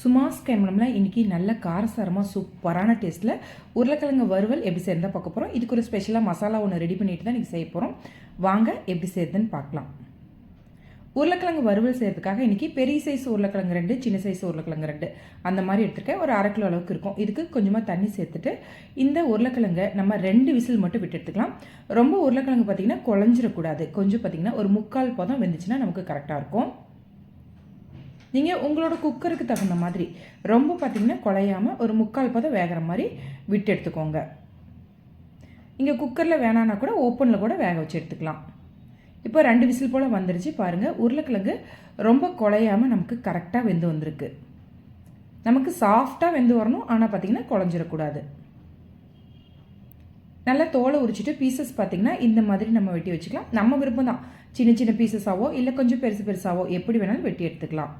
சுமாஸ் கைமணம்ல இன்னைக்கு நல்ல காரசாரமாக சூப்பரான டேஸ்ட்டில் உருளைக்கிழங்கு வறுவல் எப்படி செய்யறதா பார்க்க போகிறோம் இதுக்கு ஒரு ஸ்பெஷலாக மசாலா ஒன்று ரெடி பண்ணிட்டு தான் இன்றைக்கி செய்ய போகிறோம் வாங்க எப்படி செய்யறதுன்னு பார்க்கலாம். உருளைக்கிழங்கு வறுவல் செய்யறதுக்காக இன்றைக்கி பெரிய சைஸ் உருளைக்கிழங்கு ரெண்டு சின்ன சைஸ் உருளைக்கிழங்கு ரெண்டு. அந்த மாதிரி எடுத்துருக்கேன். ஒரு அரை கிலோ அளவுக்கு இருக்கும். இதுக்கு கொஞ்சமாக தண்ணி சேர்த்துட்டு இந்த உருளைக்கிழங்கை நம்ம ரெண்டு விசில் மட்டும் விட்டு எடுத்துக்கலாம். ரொம்ப உருளைக்கிழங்கு பார்த்திங்கன்னா குழஞ்சிடக்கூடாது கொஞ்சம் பார்த்திங்கன்னா ஒரு முக்கால் பதம் வெந்துச்சுன்னா நமக்கு கரெக்டாக இருக்கும். நீங்கள் உங்களோட குக்கருக்கு தகுந்த மாதிரி ரொம்ப பார்த்திங்கன்னா குழையாமல் ஒரு முக்கால் பதம் வேகிற மாதிரி விட்டு எடுத்துக்கோங்க. இங்கே குக்கரில் வேணான்னா கூட ஓப்பனில் கூட வேக வச்சு எடுத்துக்கலாம். இப்போ ரெண்டு விசில் போல் வந்துருச்சு பாருங்கள் உருளைக்கிழங்கு ரொம்ப குழையாமல் நமக்கு கரெக்டாக வெந்து வந்திருக்கு. நமக்கு சாஃப்டாக வெந்து வரணும். ஆனால் பார்த்திங்கன்னா குழஞ்சிடக்கூடாது நல்லா தோலை உரிச்சிட்டு பீசஸ் பார்த்திங்கன்னா இந்த மாதிரி நம்ம வெட்டி வச்சுக்கலாம். நம்ம விருப்பம் தான் சின்ன சின்ன பீசஸாவோ இல்லை கொஞ்சம் பெருசு பெருசாவோ எப்படி வேணாலும் வெட்டி எடுத்துக்கலாம்.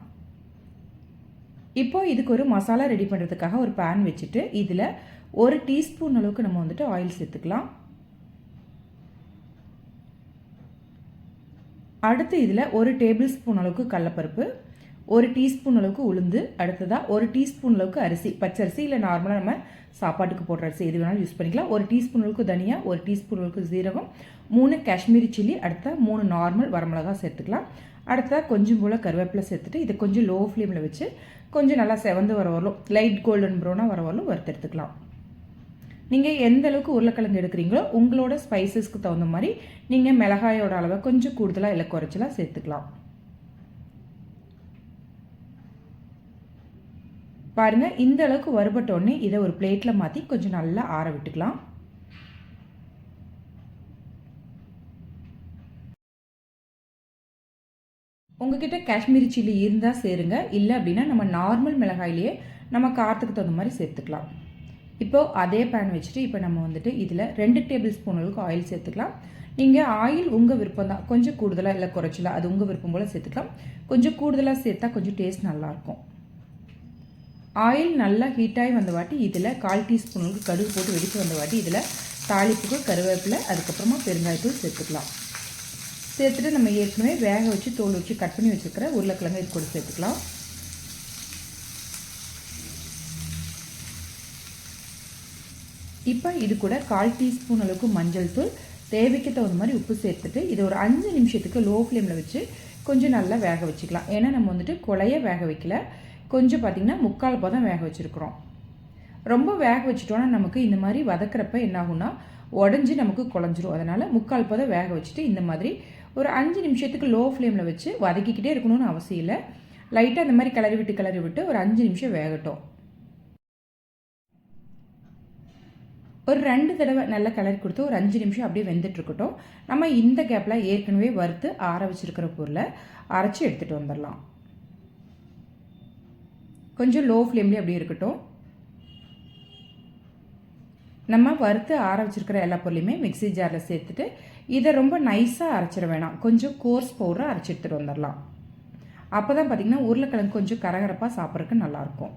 இப்போ இதுக்கு ஒரு மசாலா ரெடி பண்ணுறதுக்காக ஒரு பேன் வச்சுட்டு இதில் ஒரு டீஸ்பூன் அளவுக்கு நம்ம வந்துட்டு ஆயில் சேர்த்துக்கலாம். அடுத்து இதில் ஒரு டேபிள் ஸ்பூன் அளவுக்கு கடலப்பருப்பு ஒரு டீஸ்பூன் அளவுக்கு உளுந்து அடுத்ததாக ஒரு டீஸ்பூன் அளவுக்கு அரிசி பச்சரிசி இல்லை நார்மலாக நம்ம சாப்பாட்டுக்கு போடுற அரிசி எது வேணாலும் யூஸ் பண்ணிக்கலாம். ஒரு டீஸ்பூன் அளவுக்கு தனியா ஒரு டீஸ்பூன் அளவுக்கு ஜீரகம் மூணு காஷ்மீரி சில்லி அடுத்த மூணு நார்மல் வரமிளகா சேர்த்துக்கலாம். அடுத்ததாக கொஞ்சம் போல் கருவேப்பிலை சேர்த்துட்டு இதை கொஞ்சம் லோ ஃப்ளேமில் வச்சு கொஞ்சம் நல்லா செவந்து வர வரலும் லைட் கோல்டன் ப்ரௌனாக வர வரலும் வறுத்தெடுத்துக்கலாம் நீங்கள் எந்த அளவுக்கு உருளைக்கிழங்கு எடுக்கிறீங்களோ உங்களோட ஸ்பைசஸ்க்கு தகுந்த மாதிரி நீங்கள் மிளகாயோட அளவை கொஞ்சம் கூடுதலாக இல்லை குறைச்சலாக சேர்த்துக்கலாம். பாருங்கள் இந்த அளவுக்கு வறுபட்டோடனே இதை ஒரு பிளேட்டில் மாற்றி கொஞ்சம் நல்லா ஆற விட்டுக்கலாம். உங்ககிட்ட காஷ்மீரி சில்லி இருந்தால் சேருங்க. இல்லை அப்படின்னா நம்ம நார்மல் மிளகாயிலேயே நம்ம காரத்துக்கு தகுந்த மாதிரி சேர்த்துக்கலாம். இப்போது அதே பேன் வச்சுட்டு இப்போ நம்ம வந்துட்டு இதில் ரெண்டு டேபிள் ஸ்பூன் அளவுக்கு ஆயில் சேர்த்துக்கலாம். நீங்கள் ஆயில் உங்கள் விருப்பம் தான். கொஞ்சம் கூடுதலாக இல்லை குறைச்சலாம் அது உங்கள் விருப்பம் போல் சேர்த்துக்கலாம். கொஞ்சம் கூடுதலாக சேர்த்தா கொஞ்சம் டேஸ்ட் நல்லாயிருக்கும். ஆயில் நல்லா ஹீட்டாகி வந்த வாட்டி இதில் கால் டீஸ்பூன் அளவுக்கு கடுகு போட்டு வெடித்து வந்த வாட்டி இதில் தாளிப்புக்கு கருவேப்பிலை அதுக்கப்புறமா பெருங்காயத்தூள் சேர்த்துக்கலாம். சேர்த்துட்டு நம்ம ஏற்கனவே வேக வச்சு தோல் வச்சு கட் பண்ணி வச்சுருக்கிற உருளைக்கிழங்கு இது கூட சேர்த்துக்கலாம். இப்போ இது கூட கால் டீஸ்பூன் அளவுக்கு மஞ்சள் தூள் தேவைக்கு தகுந்த மாதிரி உப்பு சேர்த்துட்டு இது ஒரு அஞ்சு நிமிஷத்துக்கு லோ ஃப்ளேமில் வச்சு கொஞ்சம் நல்லா வேக வச்சுக்கலாம். ஏன்னா நம்ம வந்துட்டு குழைய வேக வைக்கல. கொஞ்சம் பார்த்திங்கன்னா முக்கால் பதம் வேக வச்சுருக்குறோம். ரொம்ப வேக வச்சுட்டோன்னா நமக்கு இந்த மாதிரி வதக்கிறப்ப என்னாகும்னா உடஞ்சி நமக்கு குழஞ்சிரும். அதனால் முக்கால் பதம் வேக வச்சுட்டு இந்த மாதிரி ஒரு அஞ்சு நிமிஷத்துக்கு லோ ஃப்ளேமில் வச்சு வதக்கிக்கிட்டே இருக்கணும்னு அவசியம் இல்லை. லைட்டாக அந்த மாதிரி கிளறி விட்டு கிளறி விட்டு ஒரு அஞ்சு நிமிஷம் வேகட்டும். ஒரு ரெண்டு தடவை நல்லா கலர் கொடுத்து ஒரு அஞ்சு நிமிஷம் அப்படியே வெந்துட்டுருக்கட்டும் நம்ம இந்த கேப்பில் ஏற்கனவே வறுத்து ஆற வச்சுருக்கிற பொருளை அரைச்சி எடுத்துகிட்டு வந்துடலாம். கொஞ்சம் லோ ஃப்ளேம்லேயே அப்படியே இருக்கட்டும். நம்ம வறுத்து ஆற வச்சுருக்கிற எல்லா பொருளையுமே மிக்சி ஜாரில் சேர்த்துட்டு இதை ரொம்ப நைஸாக அரைச்சிட வேணாம். கொஞ்சம் கோர்ஸ் பவுடராக அரைச்சி எடுத்துகிட்டு வந்துடலாம். அப்போ தான் பார்த்திங்கன்னா உருளைக்கிழங்கு கொஞ்சம் கரகரப்பாக சாப்பிட்றதுக்கு நல்லாயிருக்கும்.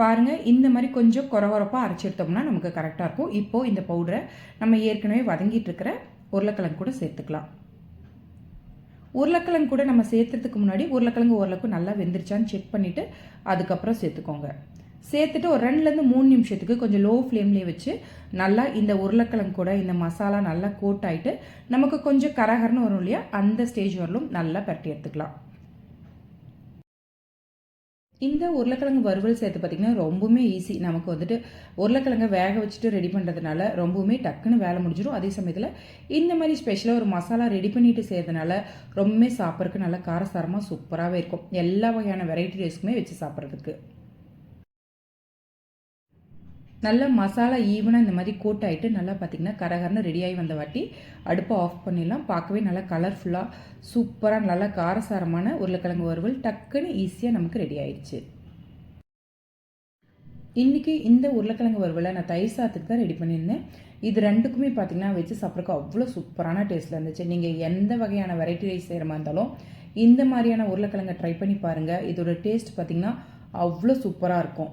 பாருங்கள் இந்த மாதிரி கொஞ்சம் குறகுறப்பாக அரைச்சி எடுத்தோம்னா நமக்கு கரெக்டாக இருக்கும். இப்போது இந்த பவுடரை நம்ம ஏற்கனவே வதங்கிட்டு இருக்கிற உருளைக்கிழங்கு கூட சேர்த்துக்கலாம். உருளைக்கிழங்கு கூட நம்ம சேர்த்துறதுக்கு முன்னாடி உருளைக்கிழங்கு ஓரளவுக்கு நல்லா வெந்துருச்சான்னு செக் பண்ணிவிட்டு அதுக்கப்புறம் சேர்த்துக்கோங்க. சேர்த்துட்டு ஒரு ரெண்டுலேருந்து மூணு நிமிஷத்துக்கு கொஞ்சம் லோ ஃப்ளேம்லேயே வச்சு நல்லா இந்த உருளைக்கிழங்கு கூட இந்த மசாலா நல்லா கோட் ஆகிட்டு நமக்கு கொஞ்சம் கரகரன்னு வரும் இல்லையா? அந்த ஸ்டேஜ் வரலும் நல்லா பரட்டி எடுத்துக்கலாம். இந்த உருளைக்கிழங்கு வறுவல் சேர்த்து பார்த்திங்கன்னா ரொம்பவுமே ஈஸி நமக்கு வந்துட்டு உருளைக்கிழங்கை வேக வச்சுட்டு ரெடி பண்ணுறதுனால ரொம்பவுமே டக்குன்னு வேலை முடிஞ்சிடும் அதே சமயத்தில் இந்த மாதிரி ஸ்பெஷலாக ஒரு மசாலா ரெடி பண்ணிட்டு செய்கிறதுனால ரொம்பவுமே சாப்பிட்றதுக்கு நல்லா காரசாரமாக சூப்பராகவே இருக்கும். எல்லா வகையான வெரைட்டி ரைஸ்க்குமே வச்சு சாப்பிட்றதுக்கு. நல்லா மசாலா ஈவனாக இந்த மாதிரி கோட் ஆகிட்டு நல்லா பார்த்திங்கன்னா கரகரன்னு ரெடியாகி வந்த வாட்டி அடுப்பை ஆஃப் பண்ணிடலாம். பார்க்கவே நல்லா கலர்ஃபுல்லாக சூப்பராக நல்லா காரசாரமான உருளைக்கிழங்கு வறுவல் டக்குன்னு ஈஸியாக நமக்கு ரெடி ஆயிடுச்சு. இன்றைக்கி இந்த உருளைக்கிழங்கு வறுவலை நான் தயிர் சாத்துக்கு தான் ரெடி பண்ணியிருந்தேன். இது ரெண்டுக்குமே பார்த்திங்கன்னா வச்சு சாப்பிட்றக்கு அவ்வளோ சூப்பரான டேஸ்ட்டில் இருந்துச்சு. நீங்கள் எந்த வகையான வெரைட்டி ரைஸ் செய்கிற மாதிரி இருந்தாலும் இந்த மாதிரியான உருளைக்கிழங்கை ட்ரை பண்ணி பாருங்கள் இதோட டேஸ்ட் பார்த்திங்கன்னா அவ்வளோ சூப்பராக இருக்கும்.